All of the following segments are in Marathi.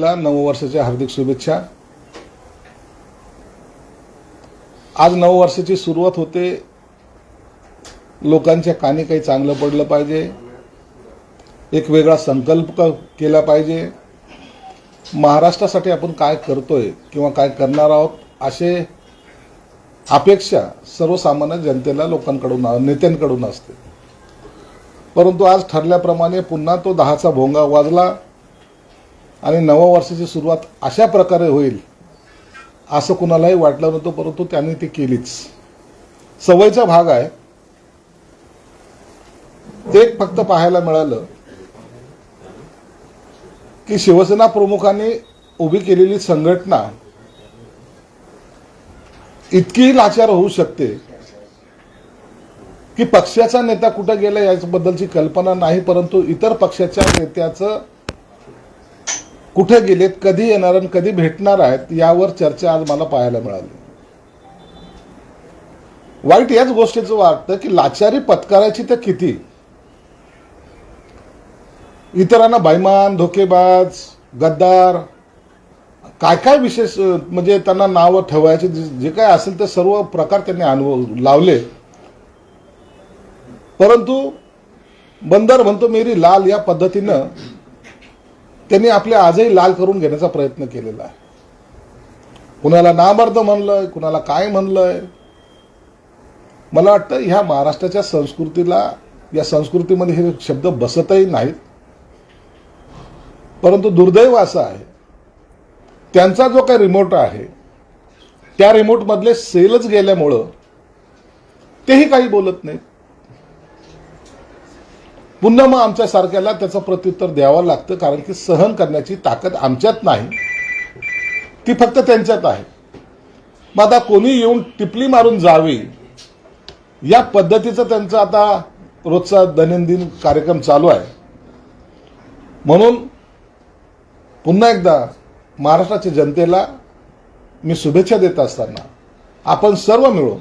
ला नववर्षाच्या हार्दिक शुभेच्छा. आज नववर्षाची सुरुवात होते. लोकांच्या कानी काही चांगलं पडलं पाहिजे. एक वेगळा संकल्प केला पाहिजे. महाराष्ट्रासाठी आपण काय करतोय किंवा काय करणार आहोत असे अपेक्षा सर्वसामान्य जनतेला लोकांकडून नेत्यांकडून असते. परंतु आज ठरल्याप्रमाणे पुन्हा तो दहाचा भोंगा वाजला. आणि नववर्षाची सुरुवात अशा प्रकारे होईल असं कुणालाही वाटलं नव्हतं परंतु त्यांनी ती केलीच. सवयीचा भाग आहे. ते फक्त पाहायला मिळालं की शिवसेना प्रमुखांनी उभी केलेली संघटना इतकी लाचार होऊ शकते की पक्षाचा नेता कुठं गेला याबद्दलची कल्पना नाही परंतु इतर पक्षाच्या नेत्याचं कुठे गेलेत कधी येणार आणि कधी भेटणार आहेत यावर चर्चा आज मला पाहायला मिळाली. वाईट याच गोष्टीचं वाटतं की लाचारी पत्करायची तर किती? इतरांना बैमान धोकेबाज गद्दार काय काय विशेष म्हणजे त्यांना नावं ठेवायचे जे जे काय असेल ते सर्व प्रकार त्यांनी अनुभव लावले. परंतु बंदर म्हणतो मेरी लाल या पद्धतीनं त्यांनी आपले आजही लाल करून घेण्याचा प्रयत्न केलेला आहे. कुणाला नामर्द म्हणलंय कुणाला काय म्हणलंय? मला वाटतं ह्या महाराष्ट्राच्या संस्कृतीला या संस्कृतीमध्ये हे शब्द बसतही नाहीत. परंतु दुर्दैव असं आहे त्यांचा जो काही रिमोट आहे त्या रिमोटमधले सेलच गेल्यामुळं तेही काही बोलत नाहीत. पुन्हा मग आमच्या सारख्याला त्याचं प्रत्युत्तर द्यावं लागतं कारण की सहन करण्याची ताकद आमच्यात नाही. ती फक्त त्यांच्यात आहे. मग आता कोणी येऊन टिपली मारून जावी या पद्धतीचं त्यांचं आता रोजचा दैनंदिन कार्यक्रम चालू आहे. म्हणून पुन्हा एकदा महाराष्ट्राच्या जनतेला मी शुभेच्छा देत असताना आपण सर्व मिळून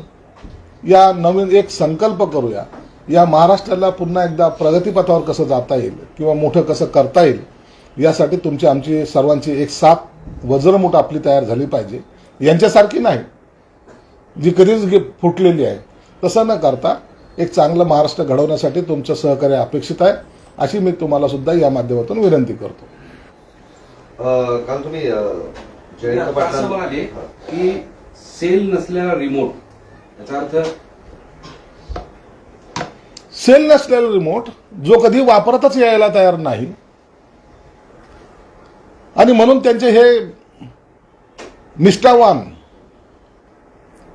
या नवीन एक संकल्प करूया. या महाराष्ट्राला पुन्हा एकदा प्रगतीपथावर कसं जाता येईल किंवा मोठं कसं करता येईल यासाठी तुमची आमची सर्वांची एक साथ वज्रमूठ आपली तयार झाली पाहिजे. यांच्यासारखी नाही. जी कधीच फुटलेली आहे तसं न करता एक चांगलं महाराष्ट्र घडवण्यासाठी तुमचं सहकार्य अपेक्षित आहे अशी मी तुम्हाला सुद्धा या माध्यमातून विनंती करतो. अ, काल तुम्ही जयंत पाटलां की सेल नसलेला रिमोट याचा अर्थ सेल नसलेला रिमोट जो कधी वापरतच यायला तयार नाही. आणि म्हणून त्यांचे हे निष्ठावान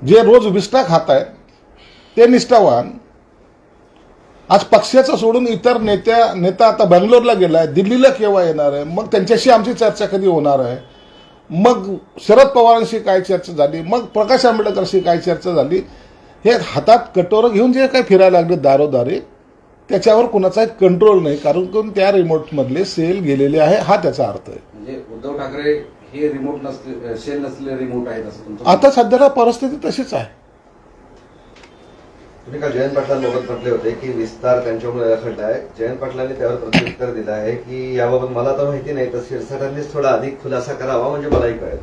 जे रोज विष्ठा खात आहेत ते निष्ठावान आज पक्षाचं सोडून इतर नेत्या नेता आता बंगलोरला गेलाय दिल्लीला केव्हा येणार आहे? मग त्यांच्याशी आमची चर्चा कधी होणार आहे? मग शरद पवारांशी काय चर्चा झाली? मग प्रकाश आंबेडकरशी काय चर्चा झाली? हे हातात कटोरं घेऊन जे काय फिरायला लागले दारोदारी त्याच्यावर कुणाचा कंट्रोल नाही कारण कोण त्या रिमोटमधले सेल गेलेले आहे हा त्याचा अर्थ आहे. म्हणजे उद्धव ठाकरे हे रिमोट नसले सेल नसलेले रिमोट आहेत असं तुमचं आता सध्याला परिस्थिती तशीच आहे. तुम्ही काल जयंत पाटलांबाबत म्हटले होते की विस्तार त्यांच्यामुळे रखडला आहे. जयंत पाटलांनी त्यावर प्रत्युत्तर दिलं आहे की याबाबत मला तर माहिती नाही तर शिरसाटांनीच थोडा अधिक खुलासा करावा म्हणजे मलाही कळेल.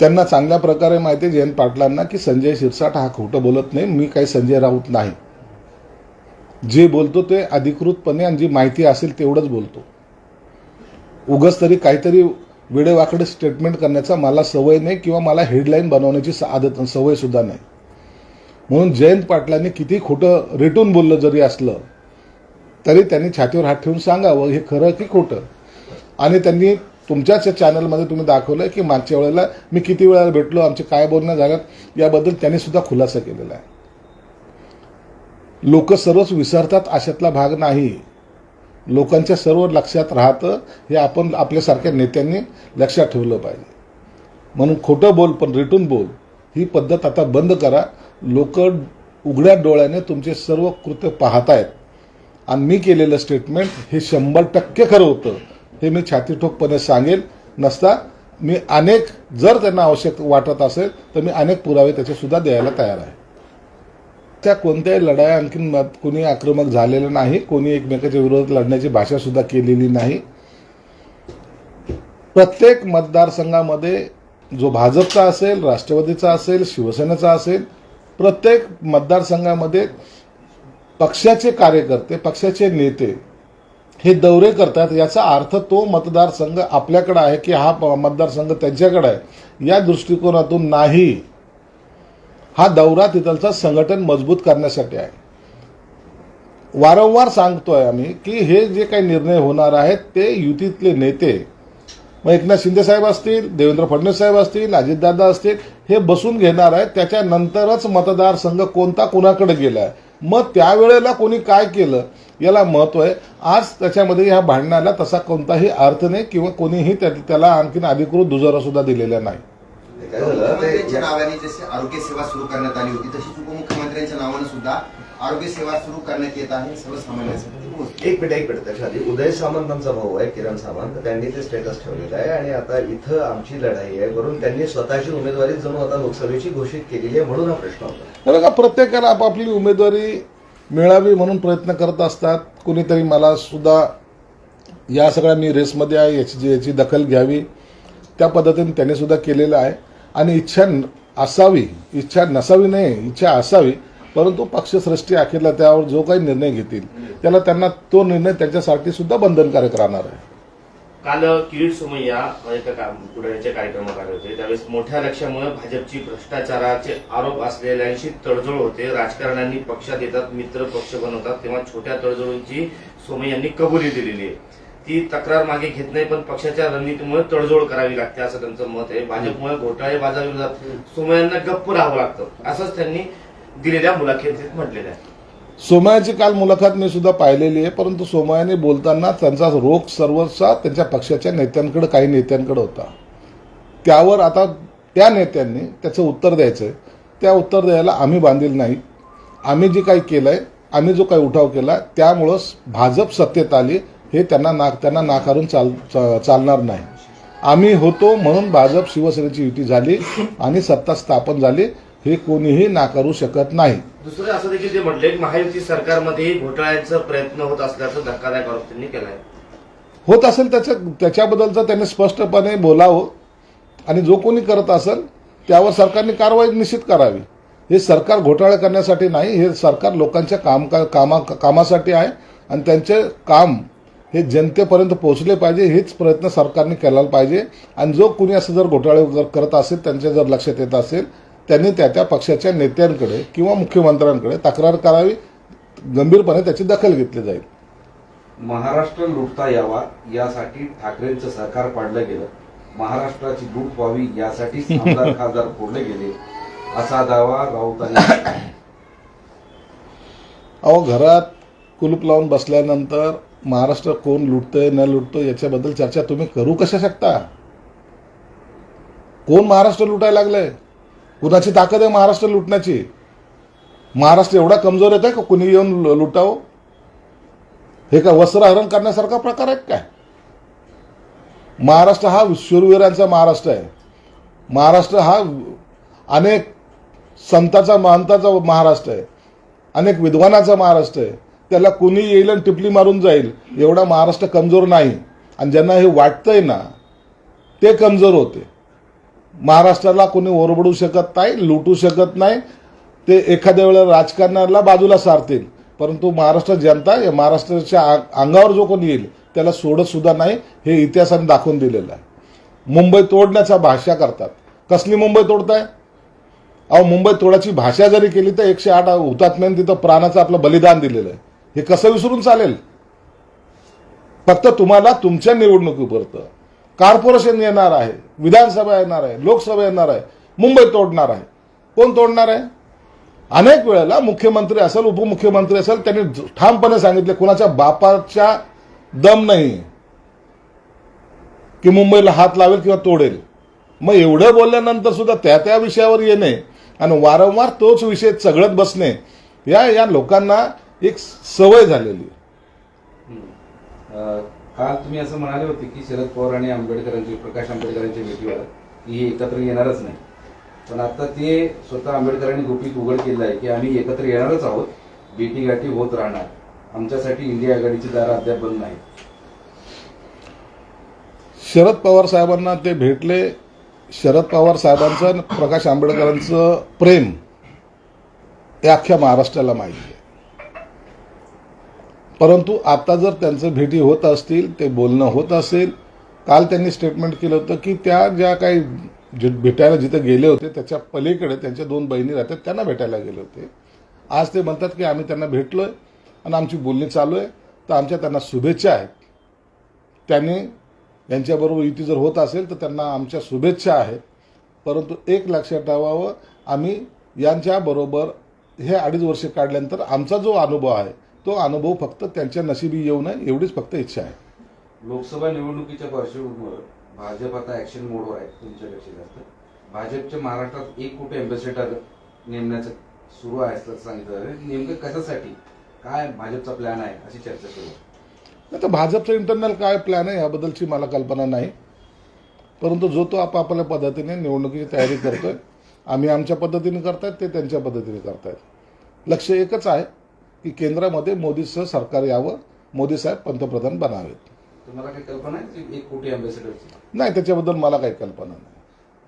त्यांना चांगल्या प्रकारे माहिती आहे जयंत पाटलांना की संजय शिरसाट हा खोटं बोलत नाही मी काही संजय राऊत नाही. जे बोलतो ते अधिकृतपणे आणि जी माहिती असेल तेवढंच बोलतो. उगच तरी काहीतरी वेडेवाकडे स्टेटमेंट करण्याचा मला सवय नाही किंवा मला हेडलाईन बनवण्याची आदत सवय सुद्धा नाही. म्हणून जयंत पाटलांनी किती खोटं रेटून बोललं जरी असलं तरी त्यांनी छातीवर हात ठेवून सांगावं हे खरं की खोटं? आणि त्यांनी तुमच्याच चॅनलमध्ये तुम्ही दाखवलं की मागच्या वेळेला मी किती वेळेला भेटलो आमचे काय बोलणं झालं याबद्दल त्यांनी सुद्धा खुलासा केलेला आहे. लोक सर्वच विसरतात अशातला भाग नाही. लोकांच्या सर्व लक्षात राहतं हे आपण आपल्यासारख्या नेत्यांनी लक्षात ठेवलं पाहिजे. म्हणून खोटं बोल पण रिटून बोल ही पद्धत आता बंद करा. लोक उघड्या डोळ्याने तुमचे सर्व कृत्य पाहतायत. आणि मी केलेलं स्टेटमेंट हे शंभर टक्के खरं होतं. हे मी छातीठोकपणे सांगेन नसता मी अनेक जर त्यांना आवश्यक वाटत असेल तर मी अनेक पुरावे त्याचे सुद्धा द्यायला तयार आहे. त्या कोणत्याही लढाया आणखीन कोणी आक्रमक झालेलं नाही कोणी एकमेकाच्या विरोधात लढण्याची भाषा सुद्धा केलेली नाही. प्रत्येक मतदारसंघामध्ये जो भाजपचा असेल राष्ट्रवादीचा असेल शिवसेनेचा असेल प्रत्येक मतदारसंघामध्ये पक्षाचे कार्यकर्ते पक्षाचे नेते हे दौरे करतात याचा अर्थ तो मतदारसंघ आपल्याकडे आहे की हा मतदारसंघ त्यांच्याकडे आहे? या दृष्टिकोनातून नाही. हा दौरा तिथलचा संघटन मजबूत करण्यासाठी आहे. वारंवार सांगतोय आम्ही की हे जे काही निर्णय होणार आहेत ते युतीतले नेते मग एकनाथ शिंदे साहेब असतील देवेंद्र फडणवीस साहेब असतील अजितदादा असतील हे बसून घेणार आहेत. त्याच्यानंतरच मतदारसंघ कोणता कोणाकडे गेलाय? मग त्यावेळेला कोणी काय केलं याला महत्त्व आहे. आज त्याच्यामध्ये ह्या भांडणाला तसा कोणताही अर्थ नाही किंवा कोणीही त्याला आणखीन अधिकृत दुजारा सुद्धा दिलेला नाही. मुख्यमंत्र्यांच्या नावाने जशी आरोग्य सेवा सुरू करण्यात आली होती तशीच उपमुख्यमंत्र्यांच्या नावाने सुद्धा आरोग्य सेवा सुरू करण्यात येत आहे सर्वसामान्यांसाठी. एक मिनिट एक मिनिट त्याच्या उदय सामंतांचा भाऊ आहे किरण सामंत. त्यांनी ते स्टेटस ठेवलेलं आहे आणि आता इथं आमची लढाई आहे. वरून त्यांनी स्वतःची उमेदवारी जणू आता लोकसभेची घोषित केलेली आहे म्हणून हा प्रश्न होता. का प्रत्येकाला आपापली उमेदवारी मिळावी म्हणून प्रयत्न करत असतात. कुणीतरी मला सुद्धा या सगळ्या मी रेसमध्ये आहे याची याची दखल घ्यावी. त्या पद्धतीने त्याने सुद्धा केलेलं आहे. आणि इच्छा असावी इच्छा नसावी नाही इच्छा असावी. परंतु पक्षश्रेष्ठी अखेरला त्यावर जो काही निर्णय घेतील त्याला त्यांना तो निर्णय त्यांच्यासाठी सुद्धा बंधनकारक राहणार आहे. काल किरीट सोमय्या एका पुढाऱ्याच्या कार्यक्रमात आले होते. त्यावेळेस मोठ्या लक्ष्यामुळे भाजपची भ्रष्टाचाराचे आरोप असलेल्यांशी तडजोड होते. राजकारण्यांनी पक्षात येतात मित्र पक्ष बनवतात तेव्हा छोट्या तडजोडींची सोमय्यांनी कबुली दिलेली आहे. ती तक्रार मागे घेत नाही पण पक्षाच्या रणनीतीमुळे तडजोड करावी लागते असं त्यांचं मत आहे. भाजपमुळे घोटाळेबाजाविरोधात सोमय्यांना गप्प राहावं लागतं. असंच त्यांनी दिलेल्या मुलाखतीत म्हटलेलं आहे सोमयाची काल मुलाखत मी सुद्धा पाहिलेली आहे परंतु सोमयाने बोलताना त्यांचा रोख सर्वसा त्यांच्या पक्षाच्या नेत्यांकडे काही नेत्यांकडे होता. त्यावर आता त्या नेत्यांनी त्याचं उत्तर द्यायचं आहे. त्या उत्तर द्यायला आम्ही बांधील नाही. आम्ही जे काही केलं आहे आम्ही जो काही उठाव केला त्यामुळं भाजप सत्तेत आली हे त्यांना नाक त्यांना नाकारून चाल चा- चालणार नाही. आम्ही होतो म्हणून भाजप शिवसेनेची युती झाली आणि सत्ता स्थापन झाली. हे कोणीही नाकारू शकत नाही. दुसरं असं देखील ते म्हटले महायुती सरकारमध्ये घोटाळ्याचा प्रयत्न होत असल्याचं धक्कादायक आरोप त्यांनी केलाय. होत असेल त्याच्या त्याच्याबद्दलचं त्यांनी स्पष्टपणे बोलावं आणि जो कोणी करत असेल त्यावर सरकारने कारवाई निश्चित करावी. हे सरकार घोटाळे करण्यासाठी नाही हे सरकार लोकांच्या काम कामा कामासाठी आहे आणि त्यांचे काम हे जनतेपर्यंत पोहोचले पाहिजे हेच प्रयत्न सरकारने केला पाहिजे. आणि जो कोणी असं जर घोटाळे जर करत असेल त्यांच्या जर लक्षात येत असेल त्यांनी त्या त्या पक्षाच्या नेत्यांकडे किंवा मुख्यमंत्र्यांकडे तक्रार करावी गंभीरपणे त्याची दखल घेतली जाईल. महाराष्ट्र लुटता यावा यासाठी ठाकरेंचं सरकार पाडलं गेलं. महाराष्ट्राची लूट व्हावी यासाठी आमदार खासदार फोडले गेले असा दावा राऊतांनी. अहो घरात कुलूप लावून बसल्यानंतर महाराष्ट्र कोण लुटतंय न लुटतोय याच्याबद्दल चर्चा तुम्ही करू कशा शकता? कोण महाराष्ट्र लुटायला लागलंय? कुणाची ताकद आहे महाराष्ट्र लुटण्याची. महाराष्ट्र एवढा कमजोर येत आहे का कुणी येऊन लुटावं? हे का वस्त्रहरण करण्यासारखा प्रकार आहे काय? महाराष्ट्र हा शूरवीरांचा महाराष्ट्र आहे. महाराष्ट्र हा अनेक संताचा महंताचा महाराष्ट्र आहे. अनेक विद्वानाचा महाराष्ट्र आहे. त्याला कुणी येईल आणि टिपली मारून जाईल एवढा महाराष्ट्र कमजोर नाही. आणि ज्यांना हे वाटतंय ना ते कमजोर होते. महाराष्ट्राला कोणी ओरबडू शकत नाही लुटू शकत नाही. ते एखाद्या वेळेला राजकारणाला बाजूला सारतील. परंतु महाराष्ट्र जनता या महाराष्ट्राच्या अंगावर जो कोणी येईल त्याला सोडत सुद्धा नाही हे इतिहासाने दाखवून दिलेलं आहे. मुंबई तोडण्याचा भाषा करतात. कसली मुंबई तोडताय? अहो मुंबई तोडाची भाषा जरी केली तर एकशे आठ हुतात्म्याने तिथं प्राणाचं आपलं बलिदान दिलेलं आहे. हे कसं विसरून चालेल? फक्त तुम्हाला तुमच्या निवडणुकीपुरतं. कॉर्पोरेशन येणार आहे विधानसभा येणार आहे लोकसभा येणार आहे मुंबई तोडणार आहे. कोण तोडणार आहे? अनेक वेळेला मुख्यमंत्री असेल उपमुख्यमंत्री असेल त्यांनी ठामपणे सांगितले कुणाच्या बापाच्या दम नाही की मुंबईला हात लावेल किंवा तोडेल. मग एवढं बोलल्यानंतर सुद्धा त्या त्या विषयावर येणे आणि वारंवार तोच विषय चघळत बसणे या या लोकांना एक सवय झालेली आहे. काल तुम्ही असं म्हणाले होते की शरद पवार आणि आंबेडकरांची प्रकाश आंबेडकरांची भेटीवर ही एकत्र येणारच नाही. पण आता ते स्वतः आंबेडकरांनी गुपित उघड केलं आहे की आम्ही एकत्र येणारच आहोत. भेटीगाठी होत राहणार. आमच्यासाठी इंडिया आघाडीची दारं अद्याप बंद नाही शरद पवार साहेबांना ते भेटले. शरद पवार साहेबांचं आणि प्रकाश आंबेडकरांचं प्रेम हे अख्ख्या महाराष्ट्राला माहिती आहे. परंतु आता जर त्यांचं भेटी होत असतील ते बोलणं होत असेल काल त्यांनी स्टेटमेंट केलं होतं की त्या ज्या काही जे भेटायला जिथे गेले होते त्याच्या पलीकडे त्यांच्या दोन बहिणी राहतात त्यांना भेटायला गेले होते. आज ते म्हणतात की आम्ही त्यांना भेटलो आहे आणि आमची बोलणी चालू आहे तर आमच्या त्यांना शुभेच्छा आहेत. त्यांनी यांच्याबरोबर युती जर होत असेल तर त्यांना आमच्या शुभेच्छा आहेत. परंतु एक लक्षात ठेवावं आम्ही यांच्याबरोबर हे अडीच वर्ष काढल्यानंतर आमचा जो अनुभव आहे तो अनुभव फक्त त्यांच्या नशिबी येऊ नये एवढीच फक्त इच्छा आहे. लोकसभा निवडणुकीच्या पार्श्वभूमीवर भाजप आता ऍक्शन मोडवर आहे तुमच्यापेक्षा जास्त. भाजपच्या महाराष्ट्रात एक कोटी अँबॅसेडर नेमण्याचं सुरू आहे असं सांगितलं. नेमकं कशासाठी? काय भाजपचा प्लॅन आहे अशी चर्चा सुरू आहे. आता भाजपचं इंटरनल काय प्लॅन आहे याबद्दलची मला कल्पना नाही. परंतु जो तो आपापल्या पद्धतीने निवडणुकीची तयारी करतोय आम्ही आमच्या पद्धतीने करतायत ते त्यांच्या पद्धतीने करतायत. लक्ष एकच आहे की केंद्रामध्ये मोदीचं सरकार यावं मोदी साहेब पंतप्रधान बनावेत. तुम्हाला काही कल्पना आहे की एक कोटी अँबॅसेडरची नाही त्याच्याबद्दल मला काही कल्पना नाही.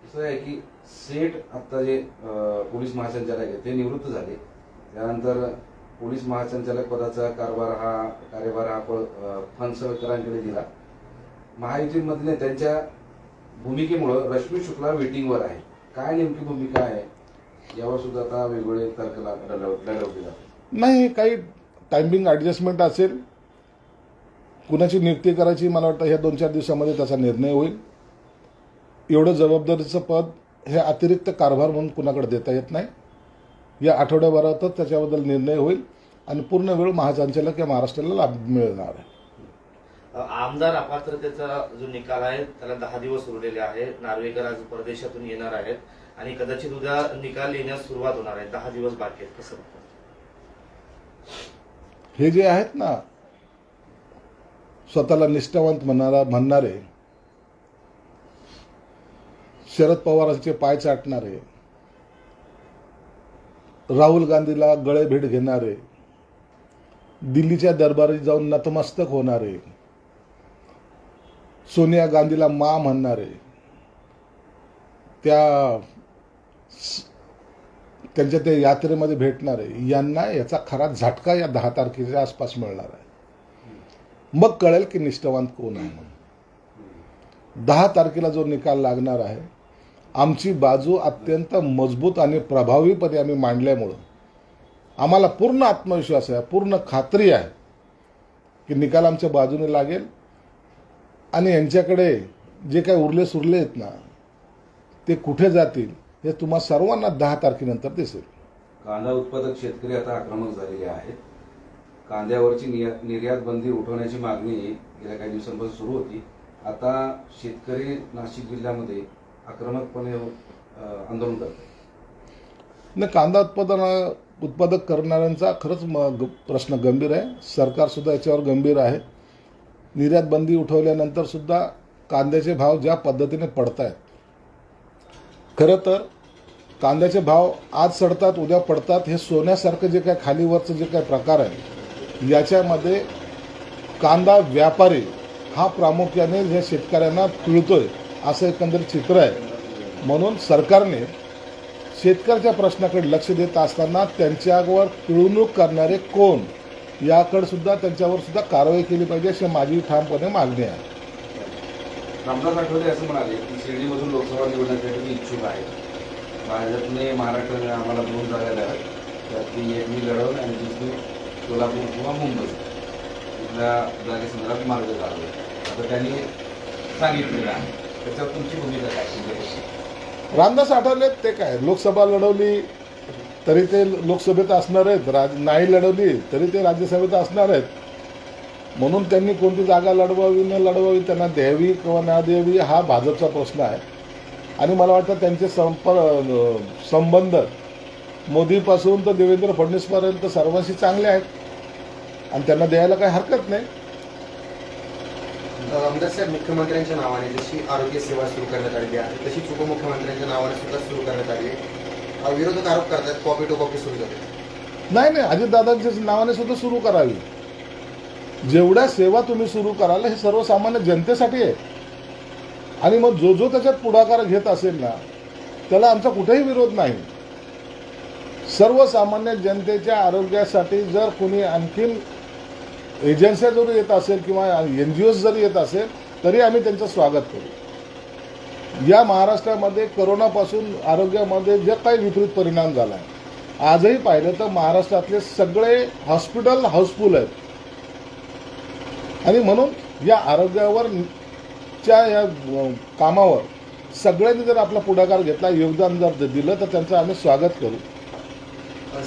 असं आहे की सेठ आता जे अं, पोलीस महासंचालक आहे ते निवृत्त झाले. त्यानंतर पोलीस महासंचालक पदाचा कारभार हा कार्यभार हा प- अं, फणसळकरांकडे दिला. महायुतीमधल्या त्यांच्या भूमिकेमुळं रश्मी शुक्ला वेटिंगवर आहे. काय नेमकी भूमिका आहे? यावर सुद्धा आता वेगवेगळे तर्क ला- लढव- लढवले जातात. नाही काही टायमिंग ॲडजस्टमेंट असेल कुणाची नियुक्ती करायची मला वाटतं ह्या दोन चार दिवसामध्ये त्याचा निर्णय होईल. एवढं जबाबदारीचं पद हे अतिरिक्त कारभार म्हणून कुणाकडे देता येत नाही. या आठवड्याभरातच त्याच्याबद्दल निर्णय होईल आणि पूर्ण वेळ महासंचालक या महाराष्ट्राला लाभ मिळणार आहे. आमदार अपात्रतेचा जो निकाल आहे त्याला दहा दिवस उरलेले आहे. नार्वेकर आज परदेशातून येणार आहेत आणि कदाचित उद्या निकाल येण्यास सुरुवात होणार आहे. दहा दिवस बाकी आहेत कसं हे जे आहेत ना स्वतःला निष्ठावंत म्हणणारा म्हणणारे शरद पवारांचे पाय चाटणारे राहुल गांधीला गळे भेट घेणारे दिल्लीच्या दरबारी जाऊन नतमस्तक होणारे सोनिया गांधीला मा म्हणणारे त्या त्यांच्या त्या यात्रेमध्ये भेटणारे यांना याचा खरा झटका या दहा तारखेच्या आसपास मिळणार आहे. मग कळेल की निष्ठावंत कोण आहे म्हणून. दहा तारखेला जो निकाल लागणार आहे आमची बाजू अत्यंत मजबूत आणि प्रभावीपणे आम्ही मांडल्यामुळं आम्हाला पूर्ण आत्मविश्वास आहे पूर्ण खात्री आहे की निकाल आमच्या बाजूने लागेल. आणि यांच्याकडे जे काही उरले सुरले आहेत ना ते कुठे जातील हे तुम्हा सर्वांना दहा तारखेनंतर दिसेल. कांदा उत्पादक शेतकरी आता आक्रमक झालेले आहेत. कांद्यावरची निर्यात बंदी उठवण्याची मागणी गेल्या काही दिवसांपासून सुरू होती. आता शेतकरी नाशिक जिल्ह्यामध्ये आक्रमकपणे आंदोलन करतात नाही कांदा उत्पादन उत्पादक करणाऱ्यांचा खरंच प्रश्न गंभीर आहे. सरकार सुद्धा याच्यावर गंभीर आहे. निर्यात बंदी उठवल्यानंतर सुद्धा कांद्याचे भाव ज्या पद्धतीने पडत आहेत खरं तर कांद्याचे भाव आज चढतात उद्या पडतात हे सोन्यासारखं जे काय खालीवरचं जे काय प्रकार आहे याच्यामध्ये कांदा व्यापारी हा प्रामुख्याने या शेतकऱ्यांना पिळतोय असं एकंदरीत चित्र आहे. म्हणून सरकारने शेतकऱ्याच्या प्रश्नाकडे लक्ष देत असताना त्यांच्यावर पिळवणूक करणारे कोण याकडे सुद्धा त्यांच्यावर सुद्धा कारवाई केली पाहिजे अशी माझी ठामपणे मागणी आहे. रामदास आठवले असं म्हणाले की शिर्डीमधून लोकसभा निवडण्यासाठी मी इच्छुक आहे. भाजपने महाराष्ट्राने आम्हाला दोन जागा द्याव्यात. त्यातली एक मी लढवून आणि दुसरी सोलापूर किंवा मुंबई. इथल्या जागेसंदर्भात मार्ग काढले आता त्यांनी सांगितलेलं आहे. त्याच्यावर तुमची भूमिका काय? तुमच्या रामदास आठवले ते काय? लोकसभा लढवली तरी ते लोकसभेत असणार आहेत. राज नाही लढवली तरी ते राज्यसभेत असणार आहेत. म्हणून त्यांनी कोणती जागा लढवावी न लढवावी त्यांना द्यावी किंवा न द्यावी हा भाजपचा प्रश्न आहे. आणि मला वाटतं त्यांचे संप संबंध मोदीपासून तर देवेंद्र फडणवीसपर्यंत सर्वांशी चांगले आहेत. आणि त्यांना द्यायला काही हरकत नाही. साहेब मुख्यमंत्र्यांच्या नावाने जशी आरोग्य सेवा सुरू करण्यात आलेली आहे तशीच उपमुख्यमंत्र्यांच्या नावाने सुद्धा सुरू करण्यात आली आहे. विरोधक आरोप करतात कॉपी टू कॉपी सुरू झाली नाही नाही अजितदादांच्या नावाने सुद्धा सुरू करावी. जेवढ्या सेवा तुम्ही सुरू कराल हे सर्वसामान्य जनतेसाठी आहे. आणि मग जो जो त्याच्यात पुढाकार घेत असेल ना त्याला आमचा कुठेही विरोध नाही. सर्वसामान्य जनतेच्या आरोग्यासाठी जर कोणी आणखीन एजन्स्या जरी येत असेल किंवा एन जी ओज जरी येत असेल तरी आम्ही त्यांचं स्वागत करू. या महाराष्ट्रामध्ये करोनापासून आरोग्यामध्ये जे काही विपरीत परिणाम झाला आहे आजही पाहिलं तर महाराष्ट्रातले सगळे हॉस्पिटल हाऊसफुल आहेत. आणि म्हणून या आरोग्यावर च्या या कामावर सगळ्यांनी जर आपला पुढाकार घेतला योगदान जर दिलं तर त्यांचं आम्ही स्वागत करू.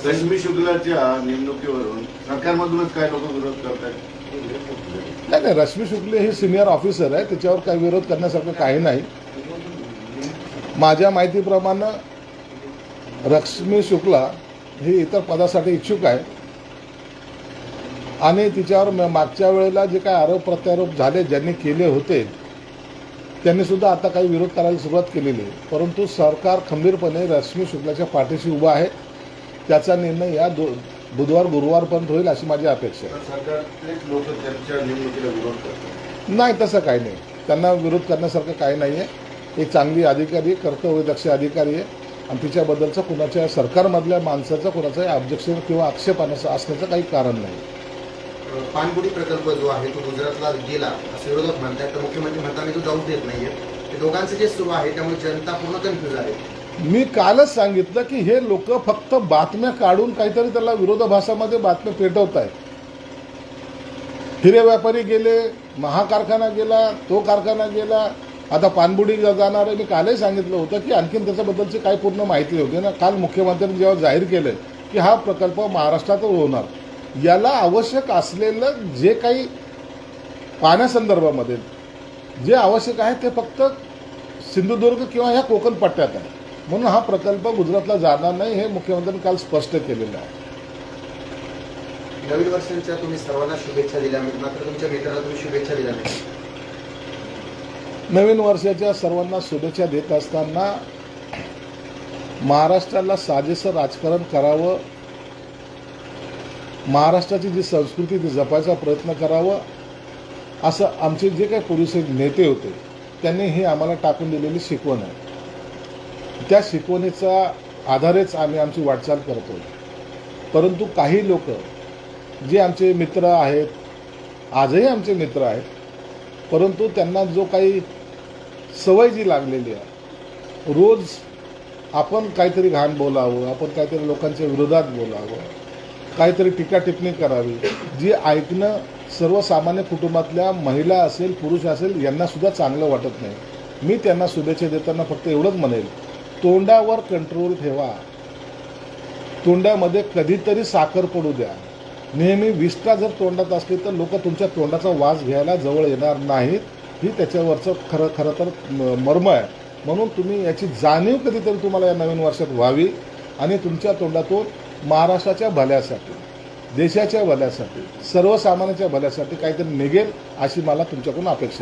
रश्मी शुक्लाच्या नेमणुकीवरून सरकारमधूनच काय लोक विरोध करतात नाही नाही रश्मी शुक्ले ही सिनियर ऑफिसर आहे त्याच्यावर काही विरोध करण्यासारखं काही नाही. माझ्या माहितीप्रमाणे रश्मी शुक्ला ही इतर पदासाठी इच्छुक आहे. आणि तिच्यावर म- मागच्या वेळेला जे काही आरोप प्रत्यारोप झाले ज्यांनी केले होते त्यांनी सुद्धा आता काही विरोध करायला सुरुवात केलेली आहे. परंतु सरकार खंबीरपणे रश्मी शुक्लाच्या पाठीशी उभं आहे. त्याचा निर्णय या दो बुधवार गुरुवारपर्यंत होईल अशी माझी अपेक्षा आहे. नाही तसं काही नाही. त्यांना विरोध करण्यासारखं काही नाही आहे. एक चांगली अधिकारी आहे, कर्तव्यदक्ष अधिकारी आहे. आणि तिच्याबद्दलचं कुणाच्या सरकारमधल्या माणसाचं कुणाचं ऑब्जेक्शन किंवा आक्षेप असण्याचं काही कारण नाही. पाणबुडी प्रकल्प जो आहे तो गुजरातला गेला असं विरोधक म्हणतात तर मुख्यमंत्री म्हणतात मी तो जाऊच देत नाहीये. ते दोघांचं जे सुरू आहे त्यामुळे जनता पूर्ण कन्फ्युज आहे. मी कालच सांगितलं की हे लोक फक्त बातम्या काढून काहीतरी त्याला विरोधाभासामध्ये बातम्या पेटवत आहेत हिरे व्यापारी गेले महाकारखाना गेला तो कारखाना गेला आता पाणबुडी जाणार आहे. मी कालही सांगितलं होतं की आणखीन त्याच्याबद्दलची काही पूर्ण माहिती होती. ना काल मुख्यमंत्र्यांनी जेव्हा जाहीर केलं की हा प्रकल्प महाराष्ट्रातच होणार. याला आवश्यक असलेलं जे काही पाण्यासंदर्भामध्ये जे आवश्यक आहे ते फक्त सिंधुदुर्ग किंवा ह्या कोकण पट्ट्यात आहे. म्हणून हा प्रकल्प गुजरातला जाणार नाही हे मुख्यमंत्र्यांनी काल स्पष्ट केलेलं आहे. नवीन वर्षांच्या तुम्ही सर्वांना शुभेच्छा दिल्या मात्र तुमच्या मित्राला तुम्ही शुभेच्छा दिल्या नवीन वर्षाच्या सर्वांना शुभेच्छा देत असताना महाराष्ट्राला साजेसं राजकारण करावं महाराष्ट्राची जी संस्कृती ती जपायचा प्रयत्न करावा असं आमचे जे काही पुरुष नेते होते त्यांनी हे आम्हाला टाकून दिलेली शिकवण आहे. त्या शिकवणीचा आधारेच आम्ही आमची वाटचाल करतो परंतु काही लोक जे आमचे मित्र आहेत आजही आमचे मित्र आहेत परंतु त्यांना जो काही सवय जी लागलेली आहे रोज आपण काहीतरी घाण बोलावं आपण काहीतरी लोकांच्या विरोधात बोलावं काहीतरी टीका टिप्पणी करावी. जी ऐकणं सर्वसामान्य कुटुंबातल्या महिला असेल पुरुष असेल यांनासुद्धा चांगलं वाटत नाही. मी त्यांना शुभेच्छा देताना फक्त एवढंच म्हणेल. तोंडावर कंट्रोल ठेवा. तोंडामध्ये कधीतरी साखर पडू द्या. नेहमी विष्ठा जर तोंडात असली तर लोक तुमच्या तोंडाचा वास घ्यायला जवळ येणार नाहीत. ही त्याच्यावरचं खरं खरं तर मर्म आहे. म्हणून तुम्ही याची जाणीव कधीतरी तुम्हाला या नवीन वर्षात व्हावी आणि तुमच्या तोंडातून महाराष्ट्राच्या भल्यासाठी देशाच्या भल्यासाठी सर्वसामान्याच्या भल्यासाठी काहीतरी निघेल अशी मला तुमच्याकडून अपेक्षा आहे.